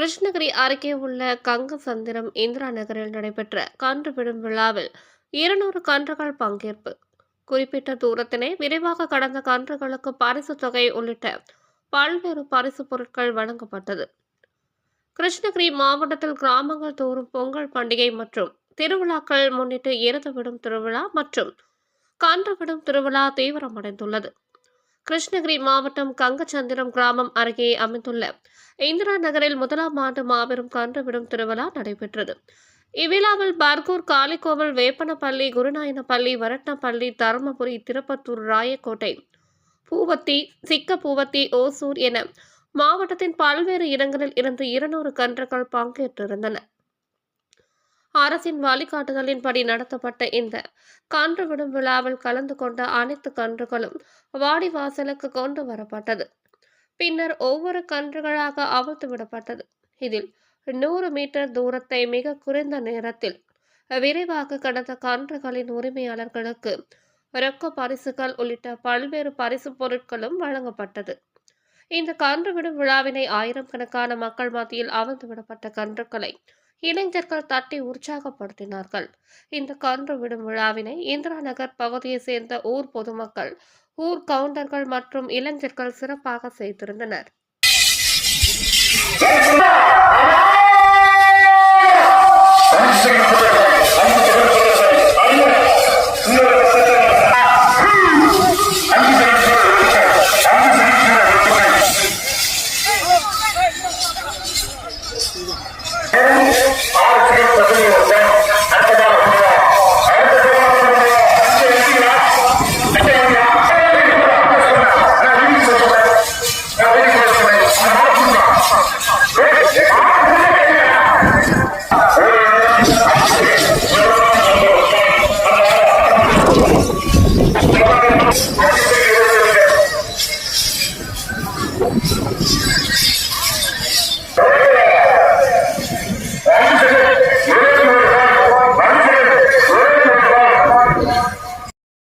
கிருஷ்ணகிரி அருகே உள்ள கங்கசந்திரம் இந்திரா நகரில் நடைபெற்ற கன்றுவிடும் விழாவில் இருநூறு கன்றுகள் பங்கேற்பு. குறிப்பிட்ட தூரத்தினை விரைவாக கடந்த கன்றுகளுக்கு பரிசு தொகை உள்ளிட்ட பல்வேறு பரிசு பொருட்கள் வழங்கப்பட்டது. கிருஷ்ணகிரி மாவட்டத்தில் கிராமங்கள் தோறும் பொங்கல் பண்டிகை மற்றும் திருவிழாக்கள் முன்னிட்டு இறந்துவிடும் திருவிழா மற்றும் கன்றுவிடும் திருவிழா தீவிரமடைந்துள்ளது. கிருஷ்ணகிரி மாவட்டம் கங்கச்சந்திரம் கிராமம் அருகே அமைந்துள்ள இந்திரா நகரில் முதலாம் ஆண்டு மாபெரும் கன்று விடும் திருவிழா நடைபெற்றது. இவ்விழாவில் பர்கூர் காளிக்கோவில் வேப்பனப்பள்ளி குருநாயனப்பள்ளி வரட்னப்பள்ளி தருமபுரி திருப்பத்தூர் ராயக்கோட்டை பூவத்தி சிக்கப்பூவத்தி ஓசூர் என மாவட்டத்தின் பல்வேறு இடங்களில் இருந்து இருநூறு கன்றுகள் பங்கேற்றிருந்தன. அரசின் வழிகாட்டுதலின்படி நடத்தப்பட்ட இந்த கன்று விடும் விழாவில் கலந்து கொண்ட அனைத்து கன்றுகளும் வாடிவாசலுக்கு கொண்டு வரப்பட்டது. பின்னர் ஒவ்வொரு கன்றுகளாக அவிழ்த்து விடப்பட்டது. இதில் நூறு மீட்டர் தூரத்தை மிக குறைந்த நேரத்தில் விரைவாக கடந்த கன்றுகளின் உரிமையாளர்களுக்கு ரொக்க பரிசுகள் உள்ளிட்ட பல்வேறு பரிசு பொருட்களும் வழங்கப்பட்டது. இந்த கன்று விடும் விழாவினை ஆயிரம் கணக்கான மக்கள் மத்தியில் அவிழ்த்து விடப்பட்ட கன்றுகளை இளைஞர்கள் தட்டி உற்சாகப்படுத்தினார்கள். இந்த கன்று விடும் விழாவினை இந்திரா நகர் பகுதியை சேர்ந்த ஊர் பொதுமக்கள் ஊர் கவுண்டர்கள் மற்றும் இளைஞர்கள் சிறப்பாக செய்திருந்தனர்.